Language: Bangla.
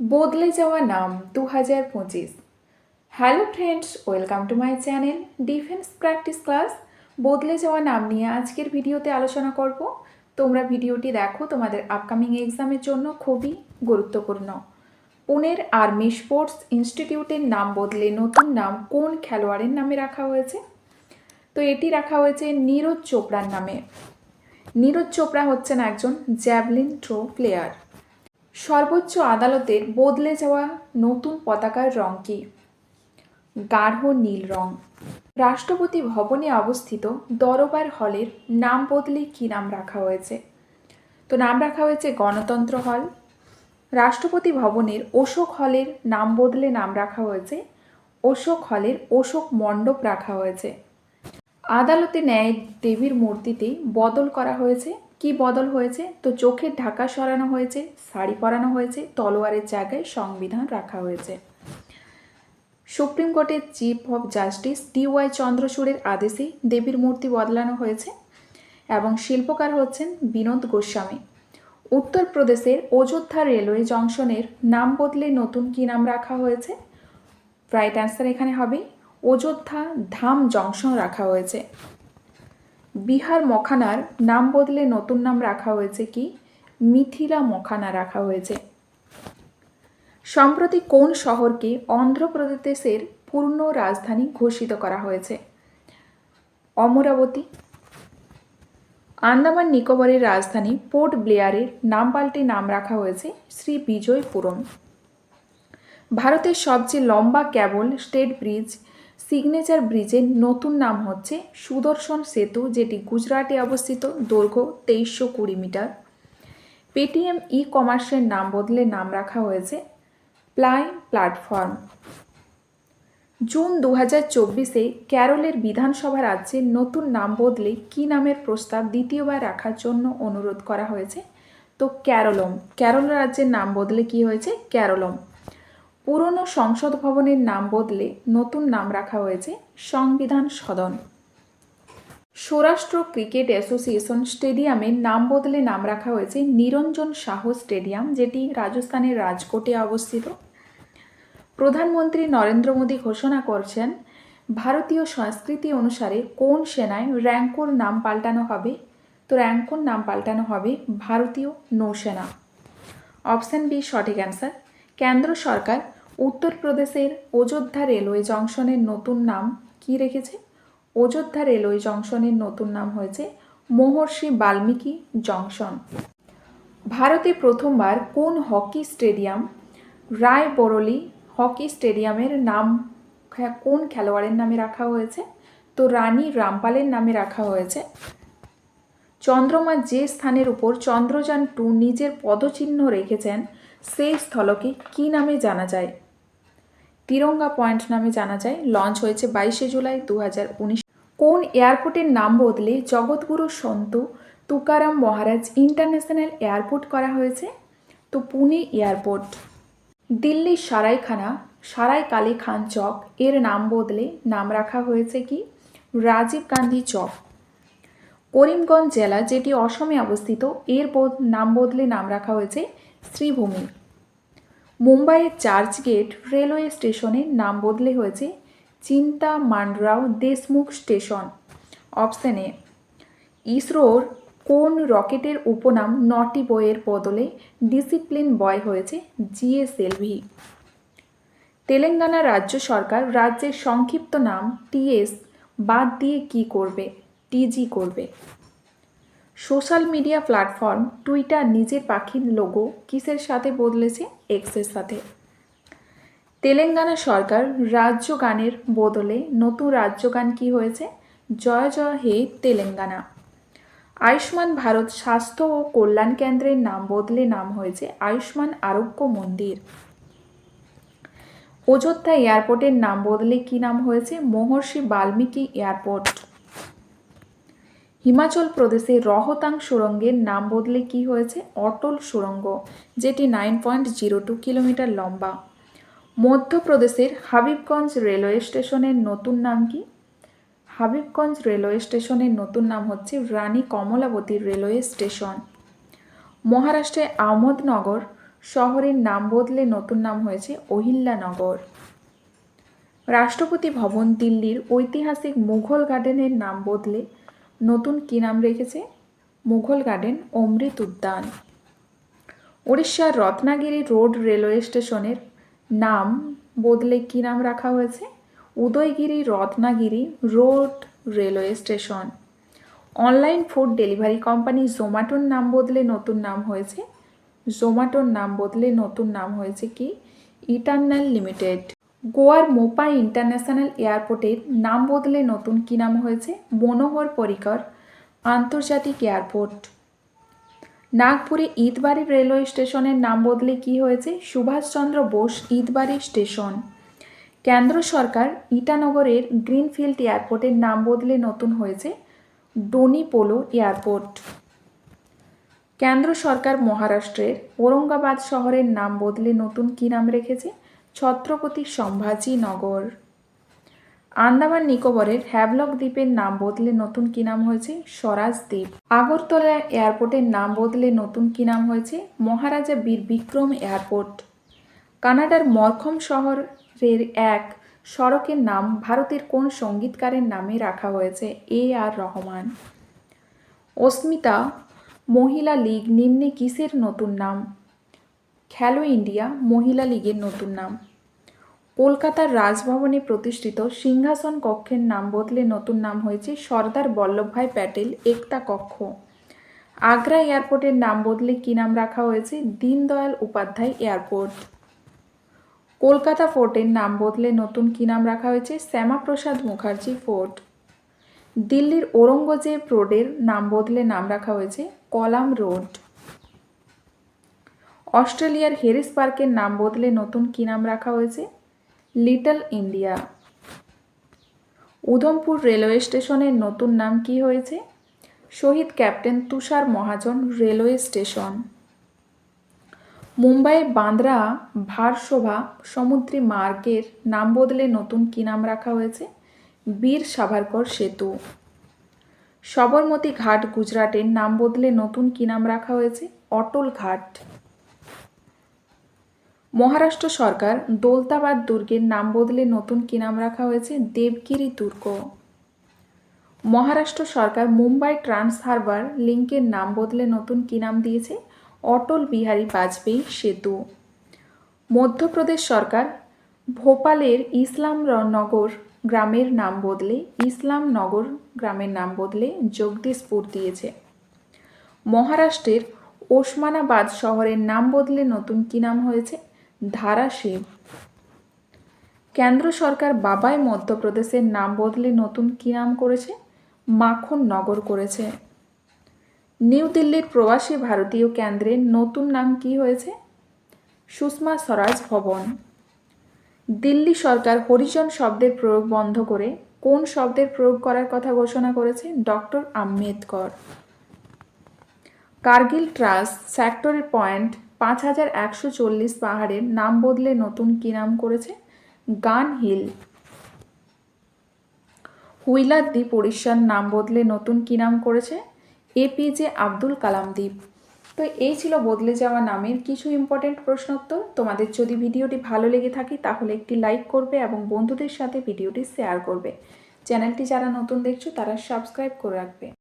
বদলে যাওয়া নাম দু হাজার পঁচিশ। Hello friends welcome to my channel defence practice class বদলে যাওয়া নাম নিয়ে আজকের ভিডিওতে আলোচনা করব। তোমরা ভিডিওটি দেখো, তোমাদের আপকামিং এক্সামের জন্য খুবই গুরুত্বপূর্ণ। পুনের আর্মি স্পোর্টস ইনস্টিটিউটের নাম বদলে নতুন নাম কোন খেলোয়াড়ের নামে রাখা হয়েছে? তো এটি রাখা হয়েছে নীরজ চোপড়ার নামে। নীরজ চোপড়া হচ্ছেন একজন জ্যাভলিন থ্রো প্লেয়ার সর্বোচ্চ আদালতের বদলে যাওয়া নতুন পতাকার রং কি? গাঢ় নীল রং। রাষ্ট্রপতি ভবনে অবস্থিত দরবার হলের নাম বদলে কী নাম রাখা হয়েছে? তো নাম রাখা হয়েছে গণতন্ত্র হল। রাষ্ট্রপতি ভবনের অশোক হলের নাম বদলে নাম রাখা হয়েছে। অশোক হলের অশোক মণ্ডপ রাখা হয়েছে। আদালতে ন্যায় দেবীর মূর্তিতে বদল করা হয়েছে। কি বদল হয়েছে? তো চোখের ঢাকা সরানো হয়েছে, শাড়ি পরানো হয়েছে, তলোয়ারের জায়গায় সংবিধান রাখা হয়েছে। সুপ্রিম কোর্টের chief of justice D Y চন্দ্রচূড়ের আদেশে দেবীর মূর্তি বদলানো হয়েছে এবং শিল্পকার হচ্ছেন বিনোদ গোস্বামী। উত্তরপ্রদেশের অযোধ্যা রেলওয়ে জংশনের নাম বদলে নতুন কী নাম রাখা হয়েছে? রাইট অ্যান্সার এখানে হবে, অযোধ্যা ধাম জংশন রাখা হয়েছে। বিহার মখানার নাম বদলে নতুন নাম রাখা হয়েছে কি? মিথিলা মখানা রাখা হয়েছে। সম্প্রতি কোন শহরকে অন্ধ্রপ্রদেশের পূর্ণ রাজধানী ঘোষিত করা হয়েছে? অমরাবতী। আন্দামান নিকোবরের রাজধানী পোর্ট ব্লেয়ারের নাম পাল্টে নাম রাখা হয়েছে শ্রী বিজয়পুরম। ভারতের সবচেয়ে লম্বা ক্যাবল স্টেট ব্রিজ সিগনেচার ব্রিজের নতুন নাম হচ্ছে সুদর্শন সেতু, যেটি গুজরাটে অবস্থিত দৈর্ঘ্য তেইশশো কুড়ি মিটার। পেটিএম ই কমার্সের নাম বদলে নাম রাখা হয়েছে প্লাই প্ল্যাটফর্ম। জুন দু হাজার চব্বিশে ক্যারলের বিধানসভা রাজ্যের নতুন নাম বদলে কী নামের প্রস্তাব দ্বিতীয়বার রাখার জন্য অনুরোধ করা হয়েছে? তো ক্যারলম কেরল রাজ্যের নাম বদলে কি হয়েছে? ক্যারলম। পুরনো সংসদ ভবনের নাম বদলে নতুন নাম রাখা হয়েছে সংবিধান সদন। সৌরাষ্ট্র ক্রিকেট অ্যাসোসিয়েশন স্টেডিয়ামের নাম বদলে নাম রাখা হয়েছে নিরঞ্জন শাহ স্টেডিয়াম, যেটি রাজস্থানের রাজকোটে অবস্থিত। প্রধানমন্ত্রী নরেন্দ্র মোদী ঘোষণা করছেন, ভারতীয় সংস্কৃতি অনুসারে কোন সেনায় র্যাঙ্কোর নাম পাল্টানো হবে? তো র্যাঙ্কোর নাম পাল্টানো হবে ভারতীয় নৌসেনা। অপশান বি সঠিক অ্যান্সার। কেন্দ্র সরকার উত্তরপ্রদেশের অযোধ্যা রেলওয়ে জংশনের নতুন নাম কি রেখেছে? অযোধ্যা রেলওয়ে জংশনের নতুন নাম হয়েছে মহর্ষি বাল্মীকি জংশন। ভারতে প্রথমবার কোন hockey stadium? Rae Raebareli hockey স্টেডিয়ামের নাম কোন খেলোয়াড়ের নামে রাখা হয়েছে? তো রানী রামপালের নামে রাখা হয়েছে। চন্দ্রমা যে স্থানের উপর চন্দ্রযান টু নিজের পদচিহ্ন রেখেছেন, সেই স্থলকে কী নামে জানা যায়? তিরঙ্গা পয়েন্ট নামে জানা যায়, লঞ্চ হয়েছে বাইশে জুলাই দু হাজার উনিশ। কোন এয়ারপোর্টের নাম বদলে জগৎগুরু সন্ত তুকারাম মহারাজ ইন্টারন্যাশনাল এয়ারপোর্ট করা হয়েছে? তো পুনে এয়ারপোর্ট। দিল্লির সারাইখানা সারাই কালী খান চক, এর নাম বদলে নাম রাখা হয়েছে কি? রাজীব গান্ধী চক। করিমগঞ্জ জেলা, যেটি অসমে অবস্থিত, এর নাম বদলে নাম রাখা হয়েছে শ্রীভূমি। মুম্বাইয়ের চার্চ গেট রেলওয়ে স্টেশনের নাম বদলে হয়েছে Chintamanrao Deshmukh station. Option A, ইসরোর কোন রকেটের উপনাম নটি বয়ের বদলে ডিসিপ্লিন বয় হয়েছে জিএসএলভি তেলেঙ্গানা রাজ্য সরকার রাজ্যের সংক্ষিপ্ত নাম টিএস বাদ দিয়ে কি করবে? টিজি করবে। সোশ্যাল মিডিয়া প্ল্যাটফর্ম টুইটার নিজের পাখির লোগো কিসের সাথে বদলেছে? এক্সের সাথে। তেলেঙ্গানা সরকার রাজ্য গানের বদলে নতুন রাজ্য গান কি হয়েছে? জয় জয় হে তেলেঙ্গানা। আয়ুষ্মান ভারত স্বাস্থ্য ও কল্যাণ কেন্দ্রের নাম বদলে নাম হয়েছে আয়ুষ্মান আরোগ্য মন্দির। অযোধ্যা এয়ারপোর্টের নাম বদলে কি নাম হয়েছে? মহর্ষি বাল্মীকি এয়ারপোর্ট। হিমাচল প্রদেশে রহতাং সুড়ঙ্গের নাম বদলে কি হয়েছে? অটল সুড়ঙ্গ, যেটি nine point zero two kilometre লম্বা। মধ্যপ্রদেশের হাবিবগঞ্জ রেলওয়ে স্টেশনের নতুন নাম কি? হাবিবগঞ্জ রেলওয়ে স্টেশনের নতুন নাম হচ্ছে রানী কমলাবতী রেলওয়ে স্টেশন। মহারাষ্ট্রে আহমদনগর শহরের নাম বদলে নতুন নাম হয়েছে অহিল্লানগর। রাষ্ট্রপতি ভবন দিল্লির ঐতিহাসিক মুঘল গার্ডেনের নাম বদলে নতুন কী নাম রেখেছে? মুঘল গার্ডেন অমৃত উদ্যান। উড়িষ্যার রত্নাগিরি রোড রেলওয়ে স্টেশনের নাম বদলে কী নাম রাখা হয়েছে? Udaygiri Ratnagiri road railway station. Online food delivery company জোম্যাটোর নাম বদলে নতুন নাম হয়েছে। জোম্যাটোর নাম বদলে নতুন নাম হয়েছে কি? Eternal limited. গোয়ার মোপা ইন্টারন্যাশনাল এয়ারপোর্টের নাম বদলে নতুন কী নাম হয়েছে? মনোহর পরিকর, আন্তর্জাতিক এয়ারপোর্ট। নাগপুরে ঈদবাড়ি রেলওয়ে স্টেশনের নাম বদলে কি হয়েছে? সুভাষচন্দ্র বোস ঈদবাড়ি স্টেশন। কেন্দ্র সরকার ইটানগরের গ্রিনফিল্ড এয়ারপোর্টের নাম বদলে নতুন হয়েছে ডোনিপোলো এয়ারপোর্ট। কেন্দ্র সরকার মহারাষ্ট্রের ঔরঙ্গাবাদ শহরের নাম বদলে নতুন কী নাম রেখেছে? ছত্রপতি সম্ভাজি নগর। আন্দামান নিকোবরের হ্যাভলক দ্বীপের নাম বদলে নতুন কি নাম হয়েছে? স্বরাজ দ্বীপ। আগরতলা এয়ারপোর্টের নাম বদলে নতুন কি নাম হয়েছে? মহারাজা বীর বিক্রম এয়ারপোর্ট। কানাডার মরখম শহরের এক সড়কের নাম ভারতের কোন সঙ্গীতকারের নামে রাখা হয়েছে? এ আর রহমান। অস্মিতা, মহিলা লীগ নিম্নে কিসের নতুন নাম? খেলো ইন্ডিয়া মহিলা লীগের নতুন নাম। কলকাতার রাজভবনে প্রতিষ্ঠিত সিংহাসন কক্ষের নাম বদলে নতুন নাম হয়েছে সর্দার বল্লভভাই প্যাটেল একতা কক্ষ। আগ্রা এয়ারপোর্টের নাম বদলে কী নাম রাখা হয়েছে? দীনদয়াল উপাধ্যায় এয়ারপোর্ট। কলকাতা ফোর্টের নাম বদলে নতুন কী নাম রাখা হয়েছে? শ্যামাপ্রসাদ মুখার্জি ফোর্ট। দিল্লির ঔরঙ্গজেব রোডের নাম বদলে নাম রাখা হয়েছে কলাম রোড। অস্ট্রেলিয়ার হেরিস পার্কের নাম বদলে নতুন কী নাম রাখা হয়েছে? Little India. উধমপুর রেলওয়ে স্টেশনের নতুন নাম কি হয়েছে? Shaheed captain Tushar Mahajan railway station. Mumbai Bandra Versova সমুদ্রী মার্গের নাম বদলে নতুন কী নাম রাখা হয়েছে? বীর সাভারকর সেতু। সবরমতী ঘাট গুজরাটের নাম বদলে নতুন কী নাম রাখা হয়েছে? অটল ঘাট। মহারাষ্ট্র সরকার দোলতাবাদ দুর্গের নাম বদলে নতুন কি নাম রাখা হয়েছে? দেবগিরি দুর্গ। মহারাষ্ট্র সরকার মুম্বাই ট্রান্স হারবার লিঙ্কের নাম বদলে নতুন কী নাম দিয়েছে? অটল বিহারী বাজপেয়ী সেতু। মধ্যপ্রদেশ সরকার ভোপালের ইসলাম নগর গ্রামের নাম বদলে ইসলাম নগর গ্রামের নাম বদলে জগদীশপুর দিয়েছে। মহারাষ্ট্রের ওসমানাবাদ শহরের নাম বদলে নতুন কী নাম হয়েছে? ধারাশিব কেন্দ্র সরকার বাবাই মধ্যপ্রদেশের নাম বদলে নতুন কী নাম করেছে? মাখন নগর করেছে। নিউ দিল্লির প্রবাসী ভারতীয় কেন্দ্রের নতুন নাম কি হয়েছে? সুষমা স্বরাজ ভবন। দিল্লি সরকার হরিজন শব্দের প্রয়োগ বন্ধ করে কোন শব্দের প্রয়োগ করার কথা ঘোষণা করেছে? ডক্টর আম্বেদকর। কার্গিল ট্রাস্ট, সেক্টরের পয়েন্ট পাঁচ হাজার একশো চল্লিশ পাহাড়ের নাম বদলে নতুন কী নাম করেছে? গান হিল। হুইলার দ্বীপ উড়িষ্যার নাম বদলে নতুন কী নাম করেছে? এপিজে আব্দুল কালাম দ্বীপ। তো এই ছিল বদলে যাওয়া নামের কিছু ইম্পর্টেন্ট প্রশ্নোত্তর। তোমাদের যদি ভিডিওটি ভালো লেগে থাকে, তাহলে একটি লাইক করবে এবং বন্ধুদের সাথে ভিডিওটি শেয়ার করবে। চ্যানেলটি যারা নতুন দেখছ, তারা সাবস্ক্রাইব করে রাখবে।